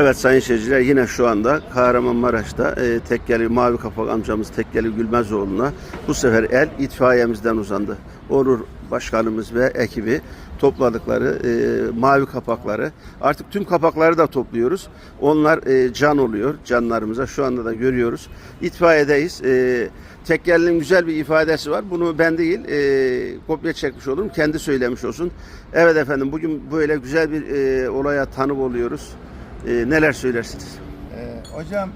Evet sayın seyirciler yine şu anda Kahramanmaraş'ta e, Tekkeli Mavi Kapak amcamız Tekkeli Gülmezoğlu'na bu sefer el itfaiyemizden uzandı. Onur Başkanımız ve ekibi topladıkları e, mavi kapakları artık tüm kapakları da topluyoruz. Onlar e, can oluyor canlarımıza şu anda da görüyoruz. İtfaiyedeyiz. E, Tekkeli'nin güzel bir ifadesi var. Bunu ben değil e, kopya çekmiş olurum. Kendi söylemiş olsun. Evet efendim bugün böyle güzel bir e, olaya tanık oluyoruz. E, neler söylersiniz? Ee, hocam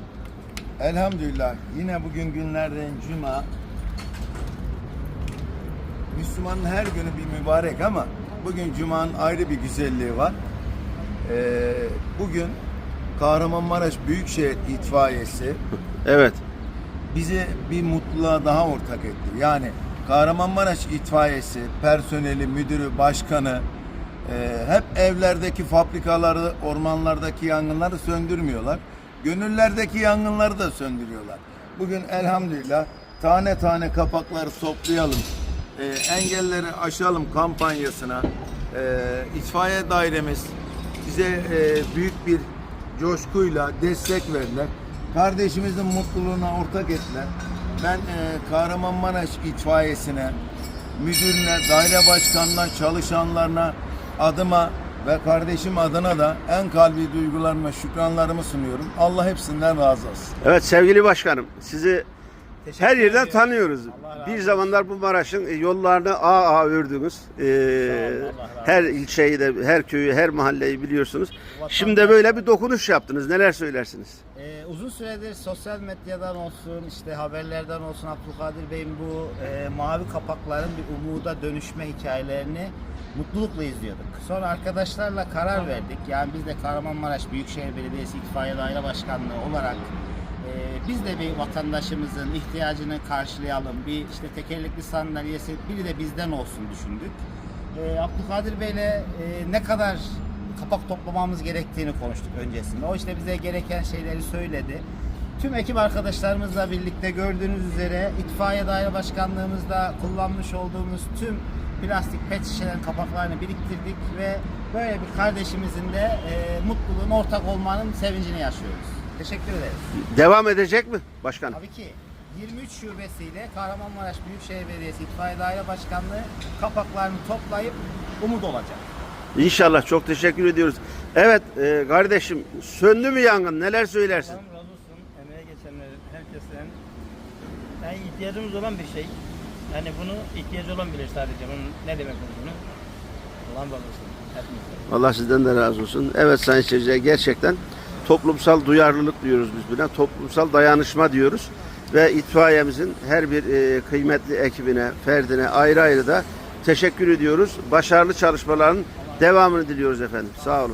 elhamdülillah yine bugün günlerden cuma Müslümanın her günü bir mübarek ama bugün cumanın ayrı bir güzelliği var. Ee, bugün Kahramanmaraş Büyükşehir İtfaiyesi Evet. bize bir mutluluğa daha ortak etti. Yani Kahramanmaraş İtfaiyesi, personeli, müdürü, başkanı e, hep evlerdeki fabrikaları, ormanlardaki yangınları söndürmüyorlar. Gönüllerdeki yangınları da söndürüyorlar. Bugün elhamdülillah tane tane kapakları toplayalım, e, engelleri aşalım kampanyasına e, itfaiye dairemiz bize e, büyük bir coşkuyla destek verdiler. Kardeşimizin mutluluğuna ortak ettiler. Ben e, Kahramanmaraş itfaiyesine, müdürüne, daire başkanına, çalışanlarına, adıma ve kardeşim adına da en kalbi duygularıma şükranlarımı sunuyorum. Allah hepsinden razı olsun. Evet sevgili başkanım sizi Teşekkür her yerden ediyorum. tanıyoruz. Bir zamanlar bu Maraş'ın yollarını ağ ağ ördünüz. Ee, her ilçeyi de, her köyü, her mahalleyi biliyorsunuz. Vatandaş- Şimdi de böyle bir dokunuş yaptınız. Neler söylersiniz? Ee, uzun süredir sosyal medyadan olsun, işte haberlerden olsun Abdülkadir Bey'in bu e, mavi kapakların bir umuda dönüşme hikayelerini mutlulukla izliyorduk. Sonra arkadaşlarla karar verdik. Yani biz de Kahramanmaraş Büyükşehir Belediyesi İtfaiye Daire Başkanlığı olarak e, biz de bir vatandaşımızın ihtiyacını karşılayalım. Bir işte tekerlekli sandalyesi biri de bizden olsun düşündük. E, Abdülkadir Bey'le e, ne kadar kapak toplamamız gerektiğini konuştuk öncesinde. O işte bize gereken şeyleri söyledi. Tüm ekip arkadaşlarımızla birlikte gördüğünüz üzere itfaiye daire başkanlığımızda kullanmış olduğumuz tüm plastik pet şişelerin kapaklarını biriktirdik ve böyle bir kardeşimizin de e, mutluluğun ortak olmanın sevincini yaşıyoruz. Teşekkür ederiz. Devam edecek mi başkanım? Tabii ki 23 şubesiyle Kahramanmaraş Büyükşehir Belediyesi İtfaiye Daire Başkanlığı kapaklarını toplayıp umut olacak. İnşallah çok teşekkür ediyoruz. Evet e, kardeşim söndü mü yangın? Neler söylersin? Allah razı olsun emeğe geçenlerin herkesten yani ihtiyacımız olan bir şey. Yani bunu ihtiyacı olan bilir sadece. Bunun ne demek olduğunu. Allah razı olsun. Hepimizden. Allah sizden de razı olsun. Evet sayın seyirciler gerçekten toplumsal duyarlılık diyoruz biz buna. Toplumsal dayanışma diyoruz. Ve itfaiyemizin her bir e, kıymetli ekibine, ferdine ayrı ayrı da teşekkür ediyoruz. Başarılı çalışmaların devamını diliyoruz efendim. Sağ olun.